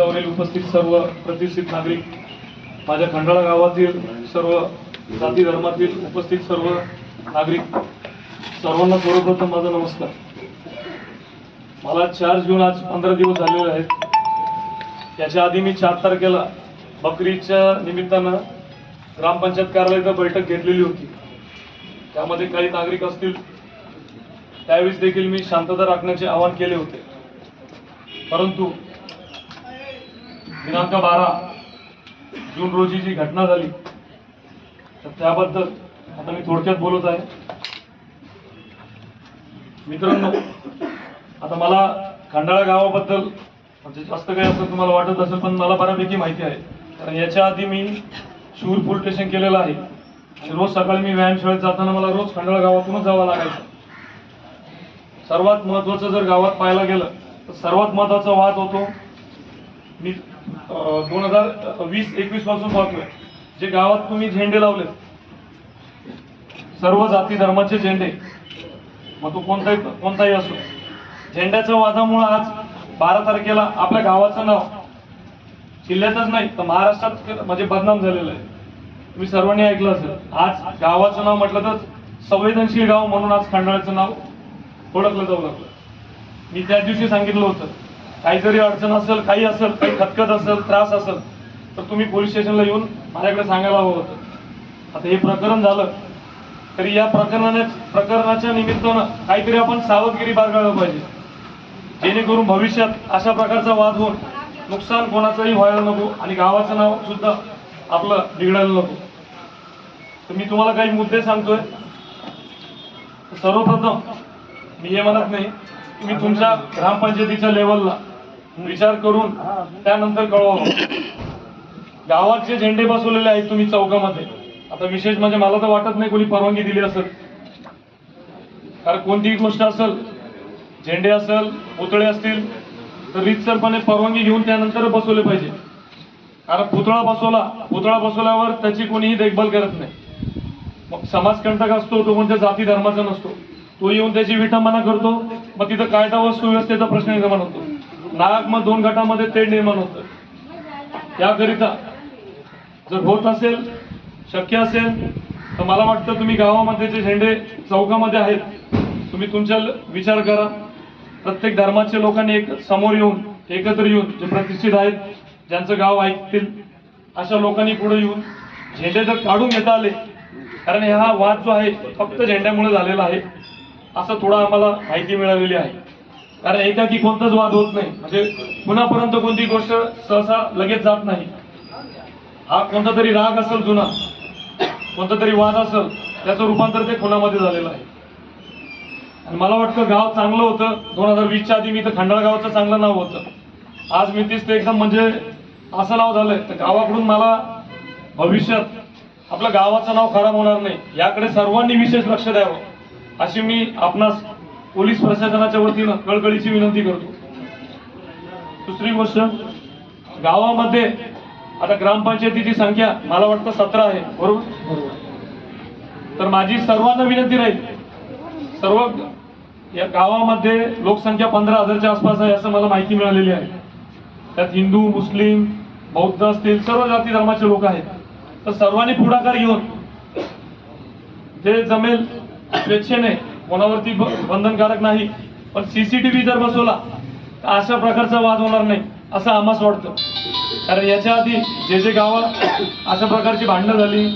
मंचावरील उपस्थित सर्व प्रतिष्ठित नागरिक माझ्या खंडाळा गावातील सर्व जाती धर्मातील उपस्थित सर्व नागरिक सर्वांना सर्वप्रथम माझा नमस्कार. मला चार जून आज पंधरा दिवस झालेले आहेत. याच्या आधी मी चार तारखेला बकरीच्या निमित्तानं ग्रामपंचायत कार्यालयात बैठक घेतलेली होती. त्यामध्ये काही नागरिक असतील त्यावेळेस देखील मी शांतता राखण्याचे आवाहन केले होते. परंतु दिनांक बारा जून रोजी जी घटना झाली तर त्याबद्दल आता मी थोडक्यात बोलत आहे. मित्रांनो आता मला खंडाळा गावाबद्दल म्हणजे जास्त काही असं तुम्हाला वाटत असेल पण मला बऱ्यापैकी माहिती आहे. कारण याच्या आधी मी शूर पोलीस स्टेशन केलेलं आहे. आणि रोज सकाळी मी व्यायामशाळेत जाताना मला रोज खंडाळा गावातूनच जावं लागायचं. सर्वात महत्वाचं जर गावात पाहायला गेलं तर सर्वात महत्त्वाचा वाद होतो मी दोन हजार वीस एकवीसपासून पाहतोय जे गावात तुम्ही झेंडे लावले सर्व जाती धर्माचे झेंडे मग तो कोणताही कोणताही असो. झेंड्याच्या वादामुळे आज बारा तारखेला आपल्या गावाचं नाव जिल्ह्यातच नाही तर महाराष्ट्रात म्हणजे बदनाम झालेलं आहे. तुम्ही सर्वांनी ऐकलं असेल. आज गावाचं नाव म्हटलं तर संवेदनशील गाव म्हणून आज खंडाळ्याचं नाव ओळखलं जाऊ लागलं. मी त्या दिवशी सांगितलं होतं काही जरी अडचण असेल काही असेल काही खतखत असेल त्रास असेल तर तुम्ही पोलीस स्टेशनला येऊन माझ्याकडे सांगायला हवं होतं. आता हे प्रकरण झालं तरी या प्रकरणाने प्रकरणाच्या निमित्तानं काहीतरी आपण सावधगिरी बाळगायला पाहिजे. जेणेकरून भविष्यात अशा प्रकारचा वाद होऊन नुकसान कोणाचंही व्हायला नको आणि गावाचं नाव सुद्धा आपलं बिघडायला नको. तर मी तुम्हाला काही मुद्दे सांगतोय. सर्वप्रथम मी हे म्हणत नाही तुम्ही मी तुमच्या ग्रामपंचायतीच्या लेवलला विचार करून त्यानंतर कळवा. गावाचे झेंडे बसवलेले आहेत तुम्ही चौकामध्ये आता विशेष म्हणजे मला तर वाटत नाही कोणी परवानगी दिली असेल. कारण कोणतीही गोष्ट असेल झेंडे असेल पुतळे असतील तर रितसरपणे परवानगी घेऊन त्यानंतर बसवले पाहिजे. कारण पुतळा बसवला पुतळा बसवल्यावर त्याची कोणीही देखभाल करत नाही. मग समाजकंटक असतो तो कोणत्या जाती धर्माचा नसतो. तो येऊन त्याची विटंबना करतो मग तिथं कायदा व सुव्यवस्थेचा प्रश्न निर्माण होतो. नाग मग दोन गटामध्ये तेढ निर्माण होतं. याकरिता जर होत असेल शक्य असेल तर मला वाटतं तुम्ही गावामध्ये जे झेंडे चौकामध्ये आहेत तुम्ही तुमच्या विचार करा. प्रत्येक धर्माच्या लोकांनी एक समोर येऊन एकत्र येऊन जे प्रतिष्ठित आहेत ज्यांचं गाव ऐकतील अशा लोकांनी पुढे येऊन झेंडे जर काढून घेता आले कारण हा वाद जो आहे फक्त झेंड्यामुळे झालेला आहे. असं थोडा आम्हाला माहिती मिळालेली आहे. कारण एकाकी कोणताच वाद होत नाही. म्हणजे कुणापर्यंत कोणती गोष्ट सहसा लगेच जात नाही. हा कोणता तरी राग असेल जुना कोणता तरी वाद असेल त्याचं रूपांतर ते खुनामध्ये झालेलं आहे. आणि मला वाटतं गाव चांगलं होतं. दोन हजार वीसच्या आधी मी तर खंडाळ गावाचं चांगलं नाव होतं. आज मी तीच ते एकदम म्हणजे असं नाव झालंय. तर गावाकडून मला भविष्यात आपलं गावाचं नाव खराब होणार नाही. याकडे सर्वांनी विशेष लक्ष द्यावं. अशी मी आपणास पोलीस प्रशासनाच्या वतीनं कळकळीची विनंती करतो. दुसरी गोष्ट गावामध्ये आता ग्रामपंचायतीची संख्या मला वाटतं सतरा आहे बरोबर? तर माझी सर्वांना विनंती राहील सर्व या गावामध्ये लोकसंख्या पंधरा हजारच्या आसपास आहे असं मला माहिती मिळालेली आहे. त्यात हिंदू मुस्लिम बौद्ध असतील सर्व जाती धर्माचे लोक आहेत. तर सर्वांनी पुढाकार घेऊन जे जमेल स्वेच्छेने कोणावरती ब- बंधनकारक नाही. पण सीसीटीव्ही जर बसवला तर अशा प्रकारचा वाद होणार नाही असं आम्हास वाटतं. कारण याच्या आधी जे जे गावात अशा प्रकारची भांडणं झाली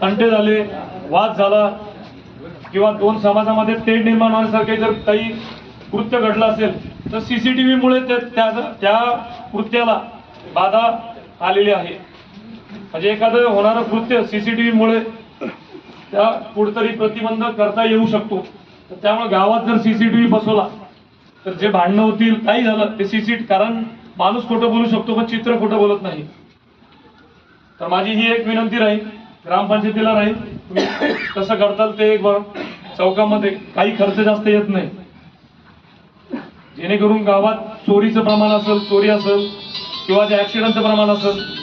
तंटे झाले वाद झाला किंवा दोन समाजामध्ये तेढ निर्माण होण्यासारखे जर काही कृत्य घडलं असेल तर सी सी टी व्हीमुळे त्या त्या कृत्याला बाधा आलेली आहे. म्हणजे एखादं होणारं कृत्य सी सी टी व्हीमुळे त्या कुठतरी प्रतिबंध करता येऊ शकतो. तर त्यामुळे गावात जर सीसीटीव्ही बसवला तर जे भांडणं होतील काही झालं ते सीसीटी कारण माणूस खोटं बोलू शकतो पण चित्र खोटं बोलत नाही. तर माझी ही एक विनंती राहील ग्रामपंचायतीला राहील तुम्ही कसं करताल ते एक बघ. चौकामध्ये काही खर्च जास्त येत नाही. जेणेकरून गावात चोरीचं प्रमाण असेल चोरी असेल किंवा जे ऍक्सिडेंटचं प्रमाण असेल